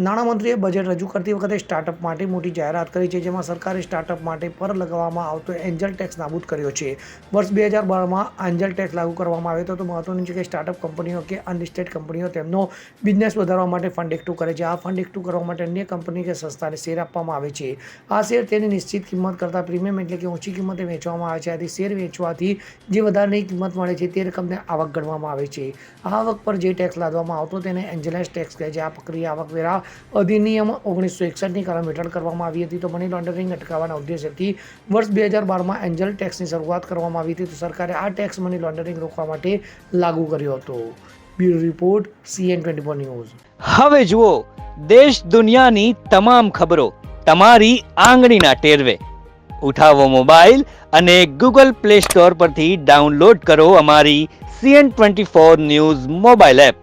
નાણામંત્રીએ બજેટ રજૂ કરતી વખતે સ્ટાર્ટઅપ માટે મોટી જાહેરાત કરી છે, જેમાં સરકારે સ્ટાર્ટઅપ માટે પર લગાવવામાં આવતો એન્જલ ટેક્સ નાબૂદ કર્યો છે. વર્ષ બે હજાર બારમાં એન્જલ ટેક્સ લાગુ કરવામાં આવ્યો હતો. તો મહત્વનું છે કે સ્ટાર્ટઅપ કંપનીઓ કે અનલિસ્ટેડ કંપનીઓ તેમનો બિઝનેસ વધારવા માટે ફંડ એકઠું કરે છે. આ ફંડ એકઠું કરવા માટે અન્ય કંપની કે સંસ્થાને શેર આપવામાં આવે છે. આ શેર તેની નિશ્ચિત કિંમત કરતાં પ્રીમિયમ એટલે કે ઓછી કિંમતે વેચવામાં આવે છે. આથી શેર વેચવાથી જે વધારાની કિંમત મળે છે તે રકમને આવક ગણવામાં આવે છે. આ આવક પર જે ટેક્સ લાદવામાં આવતો તેને એન્જલેસ ટેક્સ કહે છે. આ પ્રક્રિયા આવકવેરા અધિનિયમ ઓગણીસો એકસઠની કલમ હેઠળ કરવામાં આવી હતી. તો મની લોન્ડરિંગ અટકાવવાના ઉદ્દેશ્યથી વર્ષ બે હજાર બારમાં એન્જલ ટેક્સની શરૂઆત કરવામાં આવી હતી. તો સરકારે આ ટેક્સ મની લોન્ડરિંગ રોકવા માટે લાગુ કર્યો હતો. Bureau report CN twenty four news. હવે જુઓ, દેશ દુનિયાની તમામ ખબરો તમારી આંગળીના ટેરવે. ઉઠાવો મોબાઈલ અને ગૂગલ પ્લે સ્ટોર પરથી ડાઉનલોડ કરો અમારી CN twenty four news mobile app.